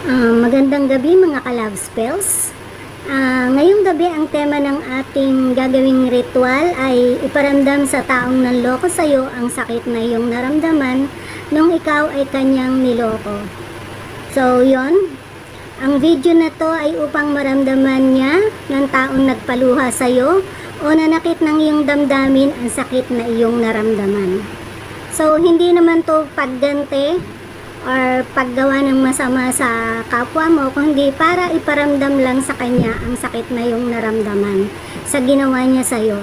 Ah, magandang gabi mga ka-love spells. Ah, ngayong gabi ang tema ng ating gagawing ritual ay iparamdam sa taong nanloko sa iyo ang sakit na iyong naramdaman nung ikaw ay kanyang niloko. So, yon. Ang video na to ay upang maramdaman niya ng taong nagpaluha sa iyo o nanakit ng iyong damdamin ang sakit na iyong naramdaman. So, hindi naman to pagganti or paggawa ng masama sa kapwa mo, kundi para iparamdam lang sa kanya ang sakit na yung naramdaman sa ginawa niya sa'yo.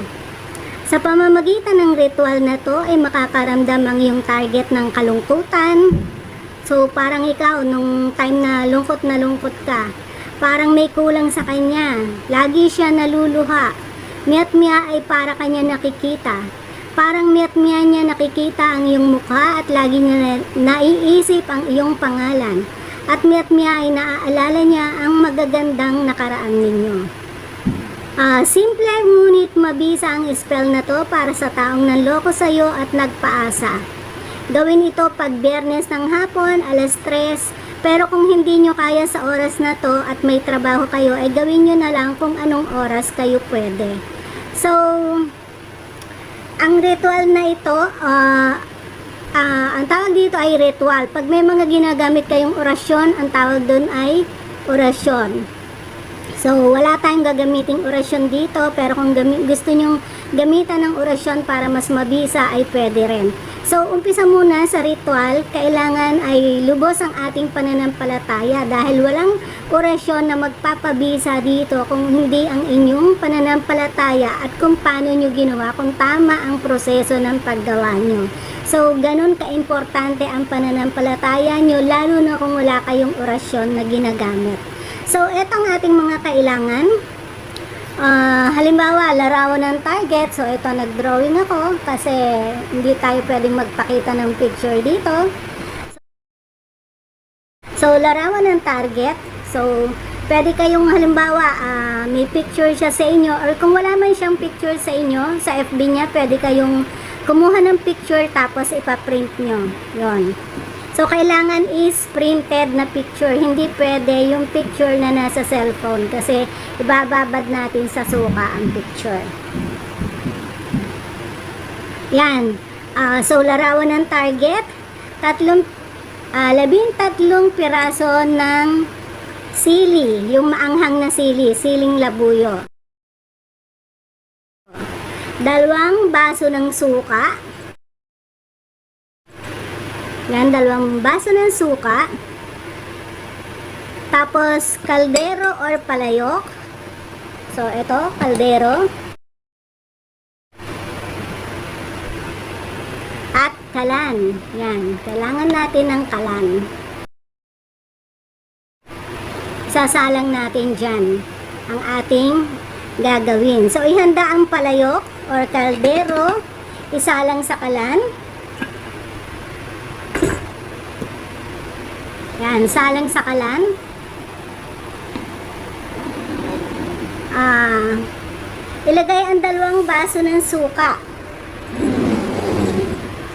Sa pamamagitan ng ritual na to ay makakaramdam ang iyong target ng kalungkutan. So parang ikaw nung time na lungkot na lungkot ka, parang may kulang sa kanya. Lagi siya naluluha. Miat miya ay para kanya nakikita. Parang miat miya niya nakikita ang iyong mukha at lagi niya na, naiisip ang iyong pangalan. At miat miya ay naaalala niya ang magagandang nakaraan ninyo. Ah, simple ngunit mabisa ang spell na to para sa taong nanloko sa iyo at nagpaasa. Gawin ito pag biyernes ng hapon, alas 3. Pero kung hindi nyo kaya sa oras na to at may trabaho kayo, ay gawin nyo na lang kung anong oras kayo pwede. So, ang ritual na ito, ah, ah, ang tawag dito ay ritual. Pag may mga ginagamit kayong orasyon, ang tawag doon ay orasyon. So, wala tayong gagamiting orasyon dito, pero kung gusto nyong gamitan ng orasyon para mas mabisa, ay pwede rin. So, umpisa muna sa ritual, kailangan ay lubos ang ating pananampalataya dahil walang orasyon na magpapabisa dito kung hindi ang inyong pananampalataya at kung paano nyo ginawa, kung tama ang proseso ng paggawa nyo. So, ganun ka-importante ang pananampalataya nyo, lalo na kung wala kayong orasyon na ginagamit. So, etong ating mga kailangan. Ah, halimbawa, larawan ng target. So, ito, nag-drawing ako kasi hindi tayo pwedeng magpakita ng picture dito. So, larawan ng target. So, pwede kayong halimbawa, ah, may picture siya sa inyo or kung wala man siyang picture sa inyo, sa FB niya, pwede kayong kumuha ng picture tapos ipaprint nyo. Yon. So, kailangan is printed na picture. Hindi pwede yung picture na nasa cellphone kasi ibababad natin sa suka ang picture. Yan. Ah, so, larawan ng target. Tatlong, ah, labing tatlong piraso ng sili. Yung maanghang na sili. Siling labuyo. Dalawang baso ng suka. Yan, dalawang baso ng suka. Tapos, kaldero or palayok. So, ito, kaldero. At kalan. Yan, kailangan natin ng kalan. Sasalang natin dyan ang ating gagawin. So, ihanda ang palayok or kaldero. Isalang sa kalan. Yan, salang sa kalan. Ah, ilagay ang dalawang baso ng suka.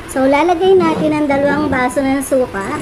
So, lalagay natin ang dalawang baso ng suka.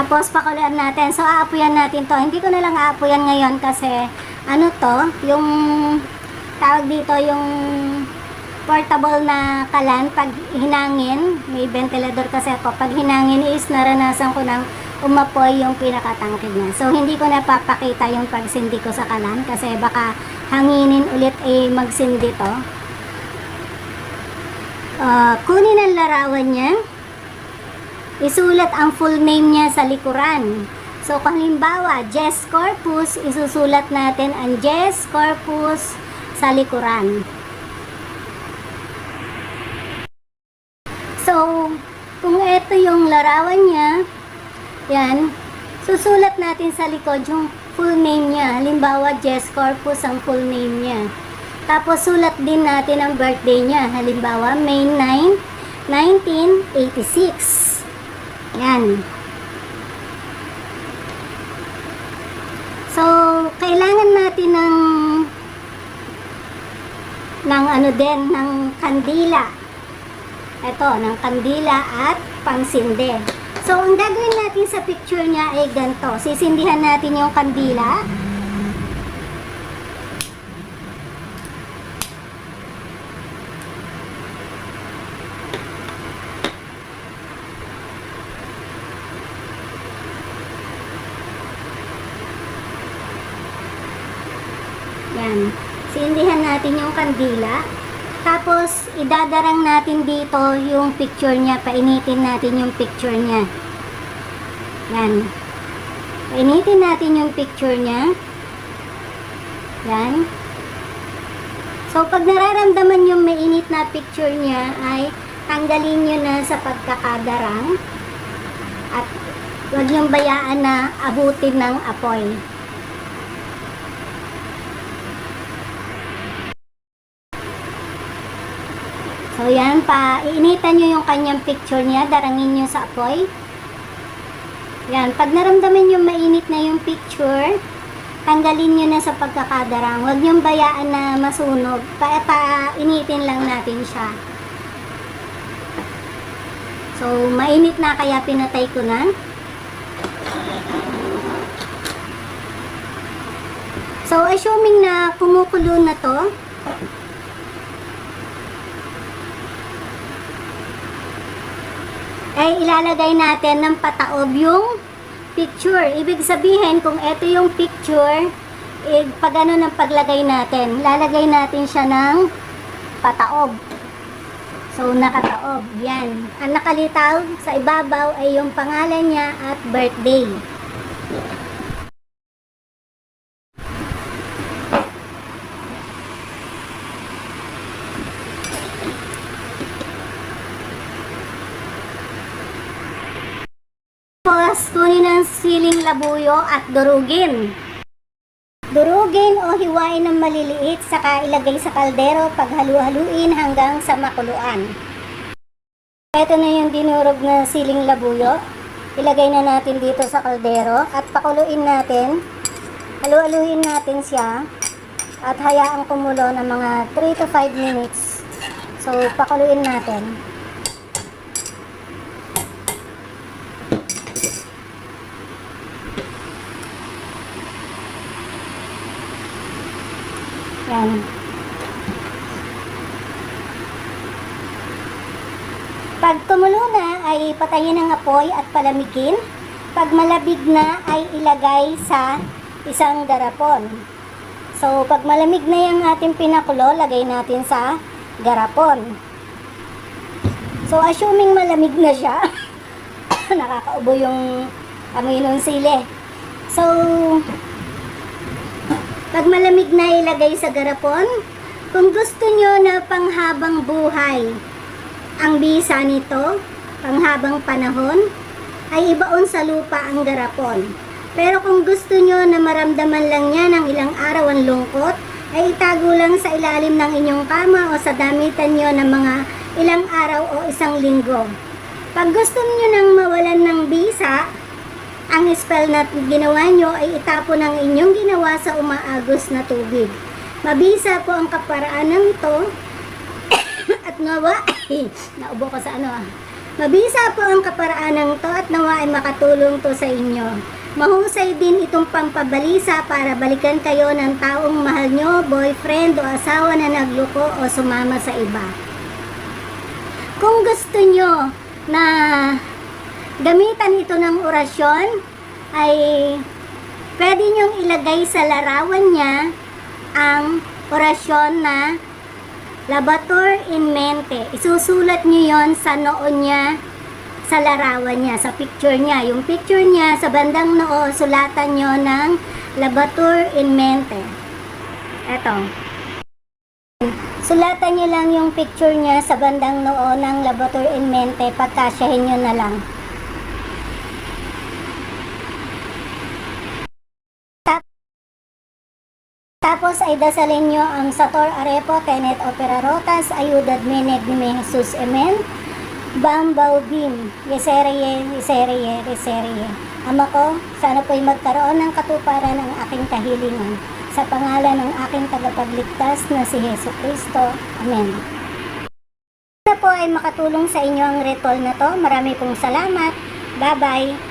Tapos pakulian natin. So aapuyan natin to. Hindi ko na lang aapuyan ngayon kasi ano to, yung tawag dito yung portable na kalan pag hinangin, may ventilador kasi ako. Pag hinangin is naranasan ko ng umapoy yung pinakatangkig niya. So hindi ko napapakita yung pagsindi ko sa kalan kasi baka hanginin ulit eh magsindi to. Ah, kunin ang larawan niya isulat ang full name niya sa likuran. So, kung halimbawa, Jess Corpus, isusulat natin ang Jess Corpus sa likuran. So, kung ito yung larawan niya, yan, susulat natin sa likod yung full name niya. Halimbawa, Jess Corpus ang full name niya. Tapos, sulat din natin ang birthday niya. Halimbawa, May 9, 1986. Yan. So, kailangan natin ng ng ano din, ng kandila. Ito, ng kandila at pangsinde. So, ang gagawin natin sa picture niya ay ganito. Sisindihan natin yung kandila. Yan. Sindihan natin yung kandila. Tapos, idadarang natin dito yung picture niya. Painitin natin yung picture niya. Yan. Painitin natin yung picture niya. Yan. So, pag nararamdaman yung mainit na picture niya, ay tanggalin nyo na sa pagkakadarang. At huwag yung bayaan na abutin ng apoy. So yan pa, iinitan nyo yung kanyang picture niya, darangin nyo sa apoy. Yan, pag naramdaman nyo mainit na yung picture, tanggalin nyo na sa pagkakadarang. Huwag nyo bayaan na masunog. Pa, pa lang natin siya. So, mainit na kaya pinatay ko na. So, assuming na kumukulo na to, ay ilalagay natin ng pataob yung picture. Ibig sabihin, kung ito yung picture, eh, pag ano ng paglagay natin, lalagay natin siya ng pataob. So, nakataob. Yan. Ang nakalitaw sa ibabaw ay yung pangalan niya at birthday. Tapos, kunin ang siling labuyo at durugin. Durugin o hiwain ng maliliit saka ilagay sa kaldero paghalu-haluin hanggang sa makuluan. Ito na yung dinurog na siling labuyo. Ilagay na natin dito sa kaldero at pakuluin natin. Halu-haluin natin siya at hayaang kumulo ng mga 3 to 5 minutes. So, pakuluin natin. Yan. Pag kumulo na ay patayin ang apoy at palamigin. Pag malabig na ay ilagay sa isang garapon. So pag malamig na yung ating pinakulo, lagay natin sa garapon. So assuming malamig na siya, nakakaubo yung amoy ng sili. So pag malamig na ilagay sa garapon, kung gusto nyo na panghabang buhay ang bisa nito, panghabang panahon, ay ibaon sa lupa ang garapon. Pero kung gusto nyo na maramdaman lang niya ng ilang araw ang lungkot, ay itago lang sa ilalim ng inyong kama o sa damitan nyo ng mga ilang araw o isang linggo. Pag gusto niyo nang mawalan ng bisa, ang spell na ginawa nyo ay itapon ang inyong ginawa sa umaagos na tubig. Mabisa po ang kaparaan ito at nawa, naubo ko sa ano ah. Mabisa po ang kaparaan ng to at nawa ay makatulong to sa inyo. Mahusay din itong pampabalisa para balikan kayo ng taong mahal nyo, boyfriend o asawa na nagluko o sumama sa iba. Kung gusto nyo na gamitan ito ng orasyon, ay pwede nyong ilagay sa larawan niya ang orasyon na Labator in mente. Isusulat nyo yon sa noon niya sa larawan niya, sa picture niya. Yung picture niya sa bandang noo, sulatan nyo ng Labatur in Mente. Eto. Sulatan nyo lang yung picture niya sa bandang noo ng Labatur in Mente, pagkasyahin nyo na lang. Tapos ay dasalin nyo ang Sator Arepo, Tenet Opera Rotas, Ayudad Meneg ni Jesus Amen, Bambao Bim, Yeserye, Yeserye, Yeserye. Ama ko, sana po'y magkaroon ng katuparan ang aking kahilingan sa pangalan ng aking tagapagligtas na si Yesu Kristo. Amen. Sana po ay makatulong sa inyo ang ritual na to. Marami pong salamat. Bye-bye.